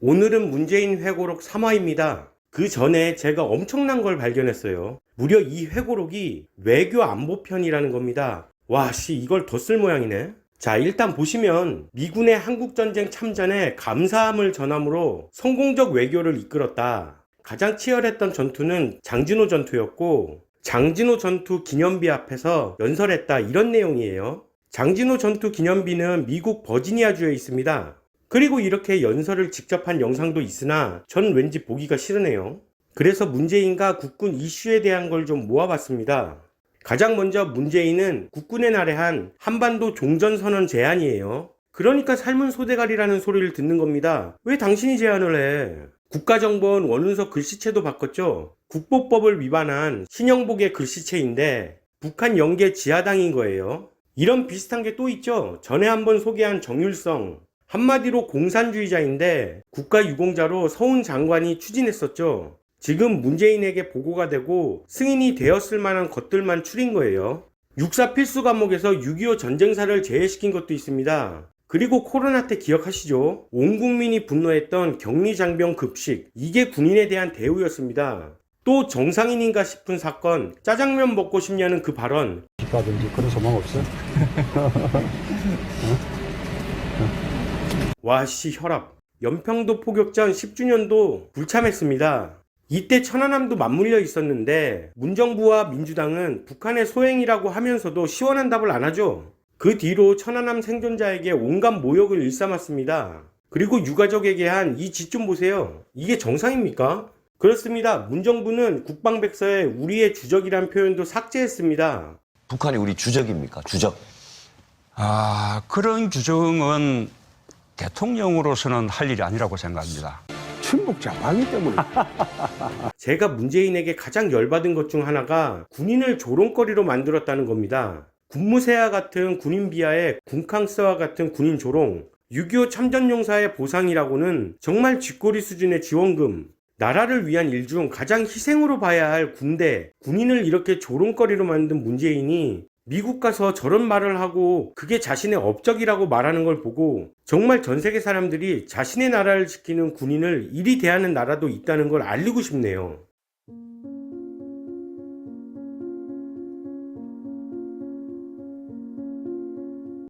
오늘은 문재인 회고록 3화입니다. 그 전에 제가 엄청난 걸 발견했어요. 무려 이 회고록이 외교 안보편이라는 겁니다. 와, 씨, 이걸 더 쓸 모양이네. 자, 일단 보시면 미군의 한국전쟁 참전에 감사함을 전함으로 성공적 외교를 이끌었다. 가장 치열했던 전투는 장진호 전투였고 장진호 전투 기념비 앞에서 연설했다 이런 내용이에요. 장진호 전투 기념비는 미국 버지니아주에 있습니다. 그리고 이렇게 연설을 직접 한 영상도 있으나 전 왠지 보기가 싫으네요. 그래서 문재인과 국군 이슈에 대한 걸 좀 모아봤습니다. 가장 먼저 문재인은 국군에 날해한 한반도 종전선언 제안이에요. 그러니까 삶은 소대가리라는 소리를 듣는 겁니다. 왜 당신이 제안을 해? 국가정보원 원운석 글씨체도 바꿨죠. 국보법을 위반한 신영복의 글씨체인데 북한 영계 지하당인 거예요. 이런 비슷한 게 또 있죠. 전에 한번 소개한 정율성. 한마디로 공산주의자인데 국가유공자로 서훈 장관이 추진했었죠. 지금 문재인에게 보고가 되고 승인이 되었을 만한 것들만 추린 거예요. 육사 필수 과목에서 6.25 전쟁사를 제외시킨 것도 있습니다. 그리고 코로나 때 기억하시죠? 온 국민이 분노했던 격리 장병 급식. 이게 군인에 대한 대우였습니다. 또 정상인인가 싶은 사건, 짜장면 먹고 싶냐는 그 발언. 집가든지 그런 소망 없어? 와씨 혈압. 연평도 포격전 10주년도 불참했습니다. 이때 천안함도 맞물려 있었는데 문정부와 민주당은 북한의 소행이라고 하면서도 시원한 답을 안 하죠. 그 뒤로 천안함 생존자에게 온갖 모욕을 일삼았습니다. 그리고 유가족에게 한 이 짓 좀 보세요. 이게 정상입니까? 그렇습니다. 문정부는 국방백서에 우리의 주적이란 표현도 삭제했습니다. 북한이 우리 주적입니까? 주적. 아, 그런 규정은 대통령으로서는 할 일이 아니라고 생각합니다. 친북 좌파이기 때문에 제가 문재인에게 가장 열받은 것 중 하나가 군인을 조롱거리로 만들었다는 겁니다. 군무새와 같은 군인 비하에 군캉스와 같은 군인 조롱, 6.25 참전용사의 보상이라고는 정말 쥐꼬리 수준의 지원금, 나라를 위한 일 중 가장 희생으로 봐야 할 군대, 군인을 이렇게 조롱거리로 만든 문재인이 미국 가서 저런 말을 하고 그게 자신의 업적이라고 말하는 걸 보고 정말 전 세계 사람들이 자신의 나라를 지키는 군인을 이리 대하는 나라도 있다는 걸 알리고 싶네요.